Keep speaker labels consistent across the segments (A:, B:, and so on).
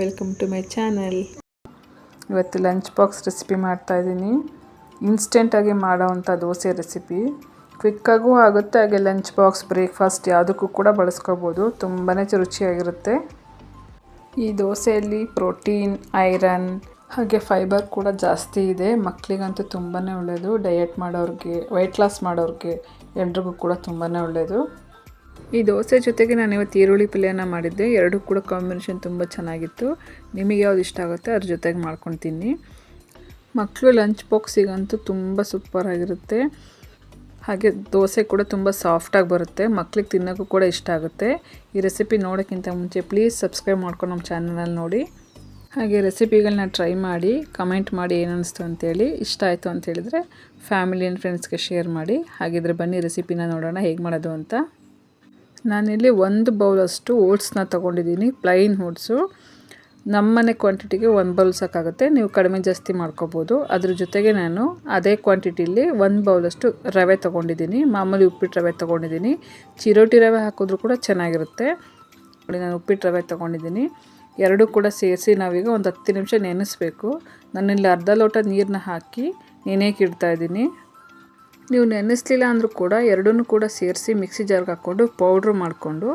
A: Welcome to my channel ಇವತ್ತು lunch box recipe ಮಾಡ್ತಾಯಿದ್ದೀನಿ ಇನ್ಸ್ಟೆಂಟಾಗಿ ಮಾಡೋವಂಥ ದೋಸೆ ರೆಸಿಪಿ ಕ್ವಿಕ್ಕಾಗೂ ಆಗುತ್ತೆ, ಹಾಗೆ ಲಂಚ್ ಬಾಕ್ಸ್ ಬ್ರೇಕ್ಫಾಸ್ಟ್ ಯಾವುದಕ್ಕೂ ಕೂಡ ಬಳಸ್ಕೋಬೋದು. ತುಂಬಾ ರುಚಿಯಾಗಿರುತ್ತೆ. ಈ ದೋಸೆಯಲ್ಲಿ ಪ್ರೋಟೀನ್ ಐರನ್ ಹಾಗೆ ಫೈಬರ್ ಕೂಡ ಜಾಸ್ತಿ ಇದೆ. ಮಕ್ಕಳಿಗಂತೂ ತುಂಬಾ ಒಳ್ಳೆಯದು ಡಯಟ್ ಮಾಡೋರಿಗೆ ವೆಯ್ಟ್ ಲಾಸ್ ಮಾಡೋರಿಗೆ ಎಲ್ರಿಗೂ ಕೂಡ ತುಂಬಾ ಒಳ್ಳೆಯದು ಈ ದೋಸೆ ಜೊತೆಗೆ ನಾನು ಇವತ್ತು ಈರುಳ್ಳಿ ಪಲ್ಯನ ಮಾಡಿದ್ದೆ. ಎರಡೂ ಕೂಡ ಕಾಂಬಿನೇಷನ್ ತುಂಬ ಚೆನ್ನಾಗಿತ್ತು. ನಿಮಗೆ ಯಾವ್ದು ಇಷ್ಟ ಆಗುತ್ತೆ ಅದ್ರ ಜೊತೆಗೆ ಮಾಡ್ಕೊಂಡು ತಿನ್ನಿ. ಮಕ್ಕಳು ಲಂಚ್ ಬಾಕ್ಸಿಗಂತೂ ತುಂಬ ಸೂಪರಾಗಿರುತ್ತೆ ಹಾಗೆ ದೋಸೆ ಕೂಡ ತುಂಬ ಸಾಫ್ಟಾಗಿ ಬರುತ್ತೆ. ಮಕ್ಳಿಗೆ ತಿನ್ನೋಕ್ಕೂ ಕೂಡ ಇಷ್ಟ ಆಗುತ್ತೆ. ಈ ರೆಸಿಪಿ ನೋಡೋಕ್ಕಿಂತ ಮುಂಚೆ ಪ್ಲೀಸ್ ಸಬ್ಸ್ಕ್ರೈಬ್ ಮಾಡ್ಕೊಂಡು ನಮ್ಮ ಚಾನಲಲ್ಲಿ ನೋಡಿ. ಹಾಗೆ ರೆಸಿಪಿಗಳನ್ನ ಟ್ರೈ ಮಾಡಿ ಕಮೆಂಟ್ ಮಾಡಿ ಏನು ಅನ್ನಿಸ್ತು ಅಂತೇಳಿ, ಇಷ್ಟ ಆಯಿತು ಅಂತ ಹೇಳಿದರೆ ಫ್ಯಾಮಿಲಿ ಆ್ಯಂಡ್ ಫ್ರೆಂಡ್ಸ್ಗೆ ಶೇರ್ ಮಾಡಿ. ಹಾಗಿದ್ರೆ ಬನ್ನಿ ರೆಸಿಪಿನ ನೋಡೋಣ ಹೇಗೆ ಮಾಡೋದು ಅಂತ. ನಾನಿಲ್ಲಿ ಒಂದು ಬೌಲಷ್ಟು ಓಟ್ಸ್ನ ತೊಗೊಂಡಿದ್ದೀನಿ ಪ್ಲೈನ್ ಓಟ್ಸು ನಮ್ಮನೆ ಕ್ವಾಂಟಿಟಿಗೆ ಒಂದು ಬೌಲ್ ಸಾಕಾಗುತ್ತೆ, ನೀವು ಕಡಿಮೆ ಜಾಸ್ತಿ ಮಾಡ್ಕೋಬೋದು. ಅದ್ರ ಜೊತೆಗೆ ನಾನು ಅದೇ ಕ್ವಾಂಟಿಟಿಲಿ ಒಂದು ಬೌಲಷ್ಟು ರವೆ ತೊಗೊಂಡಿದ್ದೀನಿ, ಮಾಮೂಲಿ ಉಪ್ಪಿಟ್ಟು ರವೆ ತೊಗೊಂಡಿದ್ದೀನಿ. ಚಿರೋಟಿ ರವೆ ಹಾಕಿದ್ರೂ ಕೂಡ ಚೆನ್ನಾಗಿರುತ್ತೆ. ನೋಡಿ, ನಾನು ಉಪ್ಪಿಟ್ಟು ರವೆ ತೊಗೊಂಡಿದ್ದೀನಿ. ಎರಡೂ ಕೂಡ ಸೇರಿಸಿ ನಾವೀಗ ಒಂದು ಹತ್ತು ನಿಮಿಷ ನೆನೆಸ್ಬೇಕು. ನಾನಿಲ್ಲಿ ಅರ್ಧ ಲೋಟ ನೀರನ್ನ ಹಾಕಿ ನೆನೆಯಕ್ಕೆ ಇಡ್ತಾಯಿದ್ದೀನಿ ನೀವು ನೆನೆಸ್ಲಿಲ್ಲ ಅಂದರೂ ಕೂಡ ಎರಡನ್ನೂ ಕೂಡ ಸೇರಿಸಿ ಮಿಕ್ಸಿ ಜಾರ್ಗೆ ಹಾಕ್ಕೊಂಡು ಪೌಡ್ರ್ ಮಾಡಿಕೊಂಡು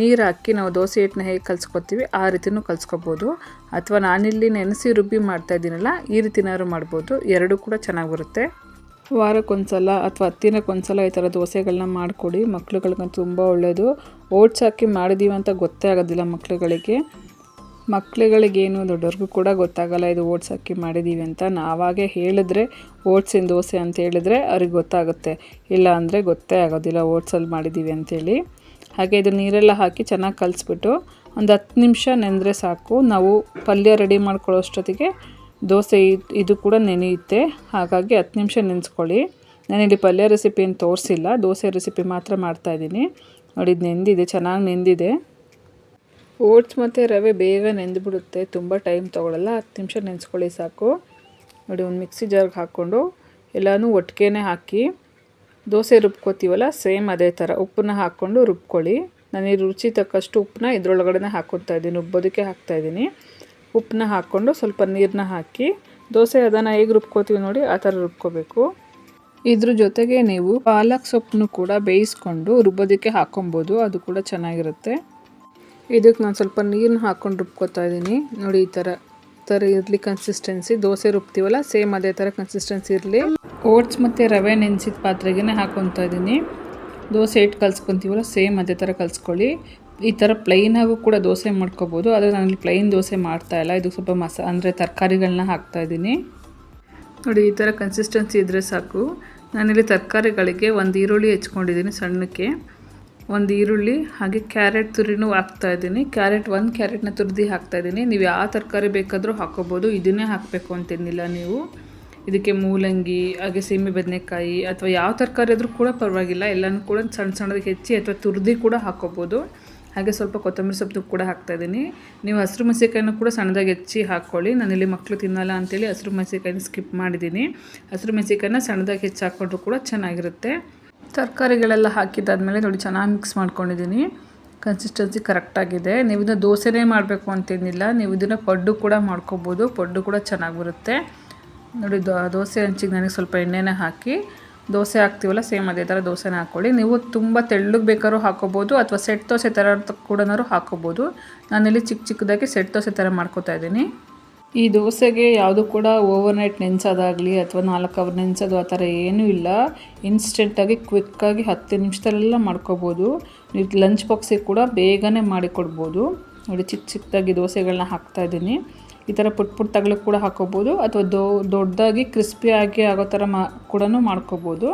A: ನೀರು ಹಾಕಿ ನಾವು ದೋಸೆ ಹಿಟ್ಟನ್ನ ಹೇಗೆ ಕಲ್ಸ್ಕೊತೀವಿ ಆ ರೀತಿಯೂ ಕಲ್ಸ್ಕೊಬೋದು. ಅಥವಾ ನಾನಿಲ್ಲಿ ನೆನೆಸಿ ರುಬ್ಬಿ ಮಾಡ್ತಾ ಇದ್ದೀನಲ್ಲ, ಈ ರೀತಿನಾದ್ರು ಮಾಡ್ಬೋದು. ಎರಡೂ ಕೂಡ ಚೆನ್ನಾಗಿ ಬರುತ್ತೆ ವಾರಕ್ಕೊಂದ್ಸಲ ಅಥವಾ ಹತ್ತಿನಕ್ಕೊಂದ್ಸಲ ಈ ಥರ ದೋಸೆಗಳನ್ನ ಮಾಡಿಕೊಡಿ. ಮಕ್ಳುಗಳಿಗಂತೂ ತುಂಬ ಒಳ್ಳೆಯದು ಓಟ್ಸ್ ಹಾಕಿ ಮಾಡಿದ್ದೀವಿ ಅಂತ ಗೊತ್ತೇ ಆಗೋದಿಲ್ಲ ಮಕ್ಳುಗಳಿಗೆ. ಮಕ್ಳುಗಳಿಗೇನು ದೊಡ್ಡವ್ರಿಗೂ ಕೂಡ ಗೊತ್ತಾಗಲ್ಲ, ಇದು ಓಟ್ಸ್ ಅಕ್ಕಿ ಮಾಡಿದ್ದೀವಿ ಅಂತ. ನಾವಾಗೆ ಹೇಳಿದ್ರೆ ಓಟ್ಸಿನ ದೋಸೆ ಅಂತ ಹೇಳಿದ್ರೆ ಅವ್ರಿಗೆ ಗೊತ್ತಾಗುತ್ತೆ. ಇಲ್ಲ ಅಂದರೆ ಗೊತ್ತೇ ಆಗೋದಿಲ್ಲ ಓಟ್ಸಲ್ಲಿ ಮಾಡಿದ್ದೀವಿ ಅಂಥೇಳಿ ಹಾಗೆ ಇದು ನೀರೆಲ್ಲ ಹಾಕಿ ಚೆನ್ನಾಗಿ ಕಲಿಸ್ಬಿಟ್ಟು ಒಂದು ಹತ್ತು ನಿಮಿಷ ನೆನೆದ್ರೆ ಸಾಕು. ನಾವು ಪಲ್ಯ ರೆಡಿ ಮಾಡ್ಕೊಳ್ಳೋಷ್ಟೊತ್ತಿಗೆ ದೋಸೆ ಇದು ಕೂಡ ನೆನೆಯುತ್ತೆ. ಹಾಗಾಗಿ ಹತ್ತು ನಿಮಿಷ ನೆನೆಸ್ಕೊಳ್ಳಿ. ನಾನಿಲ್ಲಿ ಪಲ್ಯ ರೆಸಿಪಿ ಏನು ತೋರಿಸಿಲ್ಲ. ದೋಸೆ ರೆಸಿಪಿ ಮಾತ್ರ ಮಾಡ್ತಾಯಿದ್ದೀನಿ ನೋಡಿ, ಇದು ನೆಂದಿದೆ, ಚೆನ್ನಾಗಿ ನೆಂದಿದೆ. ಓಟ್ಸ್ ಮತ್ತು ರವೆ ಬೇಗ ನೆಂದುಬಿಡುತ್ತೆ. ತುಂಬ ಟೈಮ್ ತೊಗೊಳಲ್ಲ. ಹತ್ತು ನಿಮಿಷ ನೆನೆಸ್ಕೊಳ್ಳಿ ಸಾಕು. ನೋಡಿ, ಒಂದು ಮಿಕ್ಸಿ ಜಾರ್ಗೆ ಹಾಕ್ಕೊಂಡು ಎಲ್ಲನೂ ಒಟ್ಟಿಗೆನೇ ಹಾಕಿ. ದೋಸೆ ರುಬ್ಕೋತೀವಲ್ಲ, ಸೇಮ್ ಅದೇ ಥರ ಉಪ್ಪನ್ನ ಹಾಕ್ಕೊಂಡು ರುಬ್ಕೊಳ್ಳಿ. ನಾನು ಈ ರುಚಿ ತಕ್ಕಷ್ಟು ಉಪ್ಪನ್ನ ಇದ್ರೊಳಗಡೆ ಹಾಕ್ಕೊತಾ ಇದ್ದೀನಿ. ರುಬ್ಬೋದಕ್ಕೆ ಹಾಕ್ತಾಯಿದ್ದೀನಿ ಉಪ್ಪನ್ನ ಹಾಕ್ಕೊಂಡು ಸ್ವಲ್ಪ ನೀರನ್ನ ಹಾಕಿ. ದೋಸೆ ಅದನ್ನು ಹೇಗೆ ರುಬ್ಕೋತೀವಿ ನೋಡಿ, ಆ ಥರ ರುಬ್ಕೋಬೇಕು. ಇದ್ರ ಜೊತೆಗೆ ನೀವು ಪಾಲಕ್ ಸೊಪ್ಪನ್ನು ಕೂಡ ಬೇಯಿಸ್ಕೊಂಡು ರುಬ್ಬೋದಕ್ಕೆ ಹಾಕ್ಕೊಬೋದು ಅದು ಕೂಡ ಚೆನ್ನಾಗಿರುತ್ತೆ. ಇದಕ್ಕೆ ನಾನು ಸ್ವಲ್ಪ ನೀರನ್ನ ಹಾಕ್ಕೊಂಡು ರುಬ್ಕೊತಾ ಇದ್ದೀನಿ. ನೋಡಿ ಈ ಥರ ಥರ ಇರಲಿ ಕನ್ಸಿಸ್ಟೆನ್ಸಿ ದೋಸೆ ರುಬ್ತೀವಲ್ಲ ಸೇಮ್ ಅದೇ ಥರ ಕನ್ಸಿಸ್ಟೆನ್ಸಿ ಇರಲಿ. ಓಟ್ಸ್ ಮತ್ತು ರವೆ ನೆನೆಸಿದ ಪಾತ್ರೆಗೆ ಹಾಕ್ಕೊತಾ ಇದ್ದೀನಿ. ದೋಸೆ ಹಿಟ್ಟು ಕಲ್ಸ್ಕೊತೀವಲ್ಲ ಸೇಮ್ ಅದೇ ಥರ ಕಲಿಸ್ಕೊಳ್ಳಿ. ಈ ಥರ ಪ್ಲೈನಾಗೂ ಕೂಡ ದೋಸೆ ಮಾಡ್ಕೋಬೋದು, ಆದರೆ ನಾನು ಪ್ಲೈನ್ ದೋಸೆ ಮಾಡ್ತಾ ಇಲ್ಲ. ಇದು ಸ್ವಲ್ಪ ಮಸ, ಅಂದರೆ ತರಕಾರಿಗಳನ್ನ ಹಾಕ್ತಾಯಿದ್ದೀನಿ ನೋಡಿ ಈ ಥರ ಕನ್ಸಿಸ್ಟೆನ್ಸಿ ಇದ್ದರೆ ಸಾಕು. ನಾನಿಲ್ಲಿ ತರಕಾರಿಗಳಿಗೆ ಒಂದು ಈರುಳ್ಳಿ ಹೆಚ್ಕೊಂಡಿದ್ದೀನಿ ಸಣ್ಣಕ್ಕೆ. ಒಂದು ಈರುಳ್ಳಿ, ಹಾಗೆ ಕ್ಯಾರೆಟ್ ತುರಿನೂ ಇದ್ದೀನಿ. ಕ್ಯಾರೆಟ್ ಒಂದು ಕ್ಯಾರೆಟ್ನ ತುರಿದು ಇದ್ದೀನಿ. ನೀವು ಯಾವ ತರಕಾರಿ ಬೇಕಾದರೂ ಹಾಕೋಬೋದು ಇದನ್ನೇ ಹಾಕಬೇಕು ಅಂತೇನಿಲ್ಲ ನೀವು. ಇದಕ್ಕೆ ಮೂಲಂಗಿ, ಹಾಗೆ ಸೀಮೆ ಬದನೆಕಾಯಿ ಅಥವಾ ಯಾವ ತರಕಾರಿ ಆದರೂ ಕೂಡ ಪರವಾಗಿಲ್ಲ. ಎಲ್ಲನೂ ಕೂಡ ಸಣ್ಣ ಸಣ್ಣದಾಗಿ ಹೆಚ್ಚಿ ಅಥವಾ ತುರಿದು ಕೂಡ ಹಾಕೋಬೋದು ಹಾಗೆ ಸ್ವಲ್ಪ ಕೊತ್ತಂಬರಿ ಸೊಪ್ಪು ಕೂಡ ಹಾಕ್ತಾಯಿದ್ದೀನಿ ನೀವು ಹಸಿರು ಮೆಸೆಕಾಯಿನ ಕೂಡ ಸಣ್ಣದಾಗಿ ಹೆಚ್ಚಿ ಹಾಕ್ಕೊಳ್ಳಿ. ನಾನಿಲ್ಲಿ ಮಕ್ಕಳು ತಿನ್ನಲ್ಲ ಅಂತೇಳಿ ಹಸಿರು ಮೆಸೆಕಾಯಿನ ಸ್ಕಿಪ್ ಮಾಡಿದ್ದೀನಿ. ಹಸಿರು ಮೆಣಸಿಕಾಯಿನ ಸಣ್ಣದಾಗಿ ಹೆಚ್ಚಿ ಹಾಕ್ಕೊಂಡ್ರು ಕೂಡ ಚೆನ್ನಾಗಿರುತ್ತೆ. ತರಕಾರಿಗಳೆಲ್ಲ ಹಾಕಿದ್ದಾದಮೇಲೆ ನೋಡಿ ಚೆನ್ನಾಗಿ ಮಿಕ್ಸ್ ಮಾಡ್ಕೊಂಡಿದ್ದೀನಿ. ಕನ್ಸಿಸ್ಟೆನ್ಸಿ ಕರೆಕ್ಟಾಗಿದೆ ನೀವು ಇದನ್ನು ದೋಸೆನೇ ಮಾಡಬೇಕು ಅಂತೇನಿಲ್ಲ ನೀವು ಇದನ್ನು ಪಡ್ಡು ಕೂಡ ಮಾಡ್ಕೋಬೋದು. ಪಡ್ಡು ಕೂಡ ಚೆನ್ನಾಗಿ ಬರುತ್ತೆ. ನೋಡಿ ದೋಸೆ ಹಂಚಿಗೆ ನನಗೆ ಸ್ವಲ್ಪ ಎಣ್ಣೆನ ಹಾಕಿ. ದೋಸೆ ಹಾಕ್ತೀವಲ್ಲ, ಸೇಮ್ ಅದೇ ಥರ ದೋಸೆನ ಹಾಕ್ಕೊಳ್ಳಿ ನೀವು ತುಂಬ ತೆಳ್ಳಗೆ ಬೇಕಾದ್ರೂ ಹಾಕೋಬೋದು ಅಥವಾ ಸೆಟ್ ದೋಸೆ ಥರ ಕೂಡ ಹಾಕೋಬೋದು. ನಾನಿಲ್ಲಿ ಚಿಕ್ಕ ಚಿಕ್ಕದಾಗಿ ಸೆಟ್ ದೋಸೆ ಥರ ಮಾಡ್ಕೋತಾ ಇದ್ದೀನಿ. ಈ ದೋಸೆಗೆ ಯಾವುದು ಕೂಡ ಓವರ್ ನೈಟ್ ನೆನೆಸೋದಾಗಲಿ ಅಥವಾ ನಾಲ್ಕು ಅವರ್ ನೆನೆಸೋದು ಆ ಥರ ಏನೂ ಇಲ್ಲ. ಇನ್ಸ್ಟೆಂಟಾಗಿ ಕ್ವಿಕ್ಕಾಗಿ ಹತ್ತು ನಿಮಿಷದಲ್ಲೆಲ್ಲ ಮಾಡ್ಕೋಬೋದು. ನೀವು ಲಂಚ್ ಬಾಕ್ಸಿಗೆ ಕೂಡ ಬೇಗನೆ ಮಾಡಿಕೊಡ್ಬೋದು ನೋಡಿ ಚಿಕ್ಕ ಚಿಕ್ಕದಾಗಿ ದೋಸೆಗಳನ್ನ ಹಾಕ್ತಾಯಿದ್ದೀನಿ ಈ ಥರ ಪುಟ್ ಪುಟ್ಟ ಕೂಡ ಹಾಕೋಬೋದು. ಅಥವಾ ದೊ, ದೊಡ್ಡದಾಗಿ ಕ್ರಿಸ್ಪಿಯಾಗಿ ಆಗೋ ಥರ ಮಾ ಕೂಡ ಮಾಡ್ಕೋಬೋದು.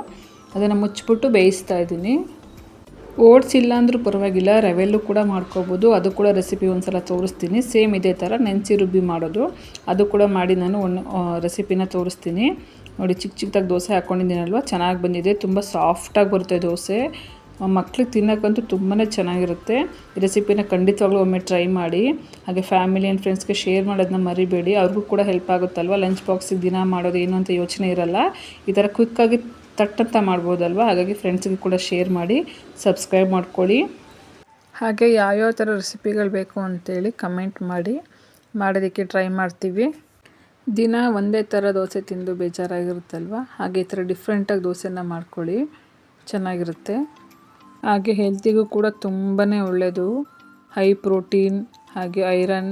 A: ಅದನ್ನು ಮುಚ್ಚಿಬಿಟ್ಟು ಬೇಯಿಸ್ತಾ ಇದ್ದೀನಿ. ಓಟ್ಸ್ ಇಲ್ಲ ಅಂದರೂ ಪರವಾಗಿಲ್ಲ, ರವೆಲ್ಲೂ ಕೂಡ ಮಾಡ್ಕೋಬೋದು. ಅದು ಕೂಡ ರೆಸಿಪಿ ಒಂದು ಸಲ ತೋರಿಸ್ತೀನಿ. ಸೇಮ್ ಇದೇ ಥರ ನೆನೆಸಿ ರುಬ್ಬಿ ಮಾಡೋದು. ಅದು ಕೂಡ ಮಾಡಿ ನಾನು ಒಂದು ರೆಸಿಪಿನ ತೋರಿಸ್ತೀನಿ. ನೋಡಿ ಚಿಕ್ಕ ಚಿಕ್ಕದಾಗಿ ದೋಸೆ ಹಾಕ್ಕೊಂಡಿದ್ದೀನಲ್ವ ಚೆನ್ನಾಗಿ ಬಂದಿದೆ. ತುಂಬ ಸಾಫ್ಟಾಗಿ ಬರುತ್ತೆ ದೋಸೆ. ಮಕ್ಳಿಗೆ ತಿನ್ನೋಕ್ಕಂತೂ ತುಂಬಾ ಚೆನ್ನಾಗಿರುತ್ತೆ. ಈ ರೆಸಿಪಿನ ಖಂಡಿತವಾಗ್ಲೂ ಒಮ್ಮೆ ಟ್ರೈ ಮಾಡಿ. ಹಾಗೆ ಫ್ಯಾಮಿಲಿ ಆ್ಯಂಡ್ ಫ್ರೆಂಡ್ಸ್ಗೆ ಶೇರ್ ಮಾಡೋದನ್ನ ಮರಿಬೇಡಿ. ಅವ್ರಿಗೂ ಕೂಡ ಹೆಲ್ಪ್ ಆಗುತ್ತಲ್ವ? ಲಂಚ್ ಬಾಕ್ಸಿಗೆ ದಿನ ಮಾಡೋದು ಏನು ಅಂತ ಯೋಚನೆ ಇರಲ್ಲ. ಈ ಥರ ಕ್ವಿಕ್ಕಾಗಿ ತಟ್ಟಂತ ಮಾಡ್ಬೋದಲ್ವ? ಹಾಗಾಗಿ ಫ್ರೆಂಡ್ಸ್ಗೆ ಕೂಡ ಶೇರ್ ಮಾಡಿ ಸಬ್ಸ್ಕ್ರೈಬ್ ಮಾಡ್ಕೊಳ್ಳಿ. ಹಾಗೆ ಯಾವ್ಯಾವ ಥರ ರೆಸಿಪಿಗಳು ಬೇಕು ಅಂತೇಳಿ ಕಮೆಂಟ್ ಮಾಡಿ. ಮಾಡೋದಕ್ಕೆ ಟ್ರೈ ಮಾಡ್ತೀವಿ. ದಿನ ಒಂದೇ ಥರ ದೋಸೆ ತಿಂದು ಬೇಜಾರಾಗಿರುತ್ತಲ್ವ? ಹಾಗೆ ಈ ಥರ ಡಿಫ್ರೆಂಟಾಗಿ ದೋಸೆನ ಮಾಡ್ಕೊಳ್ಳಿ. ಚೆನ್ನಾಗಿರುತ್ತೆ. ಹಾಗೆ ಹೆಲ್ತಿಗೂ ಕೂಡ ತುಂಬಾ ಒಳ್ಳೆಯದು ಹೈ ಪ್ರೋಟೀನ್ ಹಾಗೆ ಐರನ್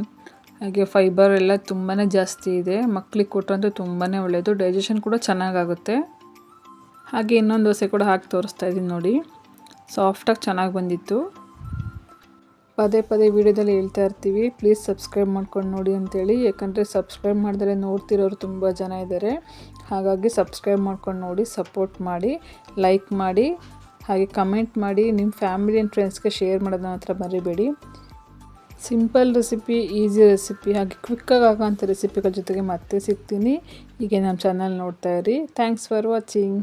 A: ಹಾಗೆ ಫೈಬರ್ ಎಲ್ಲ ತುಂಬಾ ಜಾಸ್ತಿ ಇದೆ. ಮಕ್ಳಿಗೆ ಕೊಟ್ಟಂತೂ ತುಂಬಾ ಒಳ್ಳೆಯದು ಡೈಜೆಷನ್ ಕೂಡ ಚೆನ್ನಾಗಾಗುತ್ತೆ. ಹಾಗೆ ಇನ್ನೊಂದು ದೋಸೆ ಕೂಡ ಹಾಕಿ ತೋರಿಸ್ತಾ ಇದ್ದೀನಿ ನೋಡಿ. ಸಾಫ್ಟಾಗಿ ಚೆನ್ನಾಗಿ ಬಂದಿತ್ತು. ಪದೇ ಪದೇ ವಿಡಿಯೋದಲ್ಲಿ ಹೇಳ್ತಾ ಇರ್ತೀವಿ ಪ್ಲೀಸ್ ಸಬ್ಸ್ಕ್ರೈಬ್ ಮಾಡ್ಕೊಂಡು ನೋಡಿ ಅಂತೇಳಿ. ಯಾಕಂದರೆ ಸಬ್ಸ್ಕ್ರೈಬ್ ಮಾಡಿದ್ರೆ ನೋಡ್ತಿರೋರು ತುಂಬ ಜನ ಇದ್ದಾರೆ ಹಾಗಾಗಿ ಸಬ್ಸ್ಕ್ರೈಬ್ ಮಾಡ್ಕೊಂಡು ನೋಡಿ ಸಪೋರ್ಟ್ ಮಾಡಿ ಲೈಕ್ ಮಾಡಿ, ಹಾಗೆ ಕಮೆಂಟ್ ಮಾಡಿ ನಿಮ್ಮ ಫ್ಯಾಮಿಲಿ ಆ್ಯಂಡ್ ಫ್ರೆಂಡ್ಸ್ಗೆ ಶೇರ್ ಮಾಡೋದನ್ನ ಹತ್ರ ಮರಿಬೇಡಿ. ಸಿಂಪಲ್ ರೆಸಿಪಿ ಈಸಿ ರೆಸಿಪಿ ಹಾಗೆ ಕ್ವಿಕ್ಕಾಗಿ ಆಗೋಂಥ ರೆಸಿಪಿಗಳ ಜೊತೆಗೆ ಮತ್ತೆ ಸಿಗ್ತೀನಿ. ಹೀಗೆ ನಮ್ಮ ಚಾನಲ್ ನೋಡ್ತಾ ಇರಿ. Thanks for watching